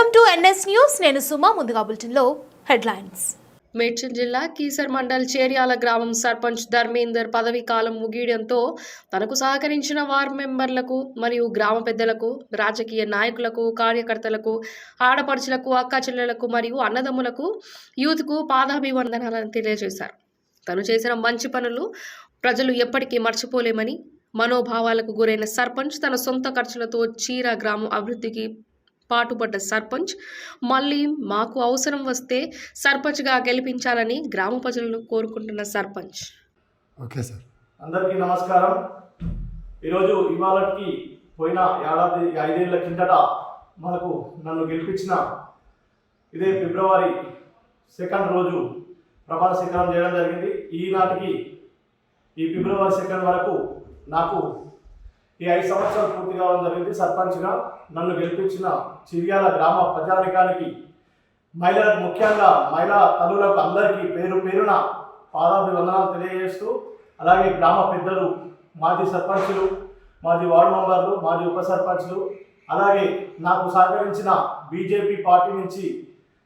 Welcome to NS news. నేను సుమా ముందుగా బులెటిన్లో హెడ్లైన్స్. మేడ్చల్ జిల్లా కీసర్ మండల్ చేర్యాల గ్రామం సర్పంచ్ ధర్మేందర్ పదవీ కాలం ముగియడంతో తనకు సహకరించిన వార్ మెంబర్లకు మరియు గ్రామ పెద్దలకు రాజకీయ నాయకులకు కార్యకర్తలకు ఆడపడుచులకు అక్క చెల్లెలకు మరియు అన్నదమ్ములకు యూత్కు పాదాభివందనాలను తెలియజేశారు. తను చేసిన మంచి పనులు ప్రజలు ఎప్పటికీ మర్చిపోలేమని మనోభావాలకు గురైన సర్పంచ్ తన సొంత ఖర్చులతో చీర గ్రామం అభివృద్ధికి పాటుపడ్డ సర్పంచ్ మళ్ళీ మాకు అవసరం వస్తే సర్పంచ్గా గెలిపించాలని గ్రామ ప్రజలను కోరుకుంటున్న సర్పంచ్. Okay sir. అందరికీ నమస్కారం. ఈరోజు ఇవాళకి పోయిన ఏడాది ఐదేళ్ళ కిందట మనకు నన్ను గెలిపించిన ఇదే ఫిబ్రవరి సెకండ్ రోజు ప్రమాణ స్వీకారం చేయడం జరిగింది. ఈనాటికి ఈ ఫిబ్రవరి సెకండ్ వరకు నాకు ఈ ఐదు సంవత్సరాలు పూర్తి కావడం జరిగింది. సర్పంచ్గా నన్ను గెలిపించిన చిర్యాల గ్రామ ప్రజానికానికి మహిళలకు ముఖ్యంగా మహిళా తల్లులకు అందరికీ పేరు పేరున పాదాభివందనాలు తెలియజేస్తూ అలాగే గ్రామ పెద్దలు మాజీ సర్పంచులు మాజీ వార్డు మెంబర్లు మాజీ ఉప సర్పంచ్లు అలాగే నాకు సహకరించిన బీజేపీ పార్టీ నుంచి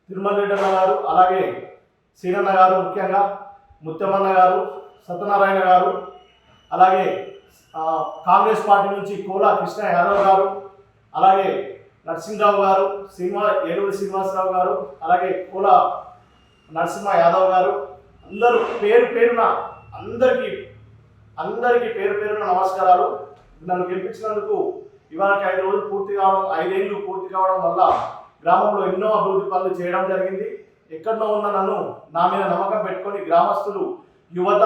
తిరుమల రెడ్డి గారు అలాగే శ్రీరన్న గారు ముఖ్యంగా ముత్తమన్న గారు సత్యనారాయణ గారు అలాగే కాంగ్రెస్ పార్టీ నుంచి కోలా కృష్ణ యాదవ్ గారు అలాగే నరసింహరావు గారు శ్రీనివా ఏలూరు శ్రీనివాసరావు గారు అలాగే కోల నరసింహ యాదవ్ గారు అందరూ పేరు పేరున అందరికీ అందరికీ పేరు పేరున నమస్కారాలు. నన్ను గెలిపించినందుకు ఇవాళకి ఐదు రోజులు పూర్తి కావడం ఐదేళ్ళు పూర్తి కావడం వల్ల గ్రామంలో ఎన్నో అభివృద్ధి పనులు చేయడం జరిగింది. ఎక్కడో ఉన్న నన్ను నా మీద నమ్మకం పెట్టుకొని గ్రామస్తులు యువత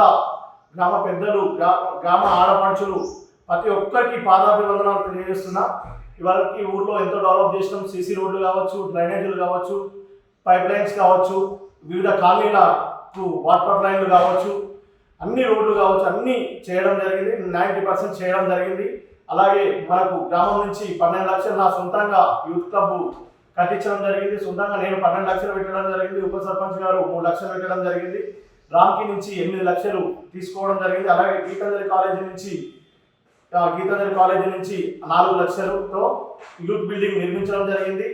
గ్రామ పెద్దలు గ్రామ ఆడపడుచులు ప్రతి ఒక్కరికి పాదాభివందనాలు తెలియజేస్తున్నా. ఇవాళకి ఊర్లో ఎంతో డెవలప్ చేసినాం. సీసీ రోడ్లు కావచ్చు డ్రైనేజీలు కావచ్చు పైప్ లైన్స్ కావచ్చు వివిధ కాలనీలకు వాటర్ లైన్లు కావచ్చు అన్ని రోడ్లు కావచ్చు అన్నీ చేయడం జరిగింది. నైంటీ పర్సెంట్ చేయడం జరిగింది. అలాగే మనకు గ్రామం నుంచి పన్నెండు లక్షలు నా సొంతంగా యూత్ క్లబ్ కట్టించడం జరిగింది. సొంతంగా నేను పన్నెండు లక్షలు పెట్టడం జరిగింది. ఉప సర్పంచ్ గారు మూడు లక్షలు పెట్టడం జరిగింది. రామ్కి నుంచి ఎనిమిది లక్షలు తీసుకోవడం జరిగింది. అలాగే గీతాంజలి కాలేజీ నుంచి గీతాంజలి కాలేజీ నుంచి నాలుగు లక్షలతో యూత్ బిల్డింగ్ నిర్మించడం జరిగింది.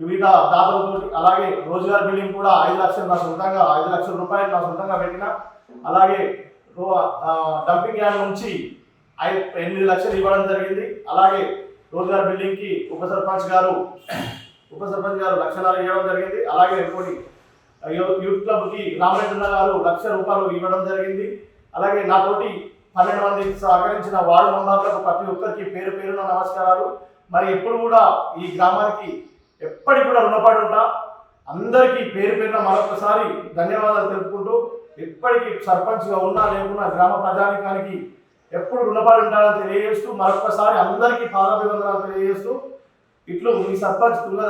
వివిధ దాతలతో అలాగే రోజ్గార్ బిల్డింగ్ కూడా ఐదు లక్షలు నా సొంతంగా ఐదు లక్షల రూపాయలు నా సొంతంగా పెట్టిన. అలాగే డంపింగ్ యార్డ్ నుంచి ఐదు ఎనిమిది లక్షలు ఇవ్వడం జరిగింది. అలాగే రోజ్గార్ బిల్డింగ్కి ఉప సర్పంచ్ గారు ఉప సర్పంచ్ గారు లక్షణాలు ఇవ్వడం జరిగింది. అలాగే ఇంకోటి యూత్ క్లబ్కి రామరెడ్డి గారు లక్ష రూపాయలు ఇవ్వడం జరిగింది. అలాగే నాతోటి పన్నెండు మంది సహకరించిన వార్డు మెంబర్లకు ప్రతి ఒక్కరికి పేరు పేరున నమస్కారాలు. మరి ఎప్పుడు కూడా ఈ గ్రామానికి ఎప్పటికి కూడా రుణపడి ఉంటా. అందరికీ పేరు పేరున మరొకసారి ధన్యవాదాలు తెలుపుకుంటూ ఎప్పటికీ సర్పంచ్గా ఉన్నా లేకున్నా గ్రామ ప్రజానికానికి ఎప్పుడు రుణపడి ఉంటారని తెలియజేస్తూ మరొకసారి అందరికీ పాదాభివందనాలు తెలియజేస్తూ ఇట్లు మీ సర్పంచ్ తుల్గా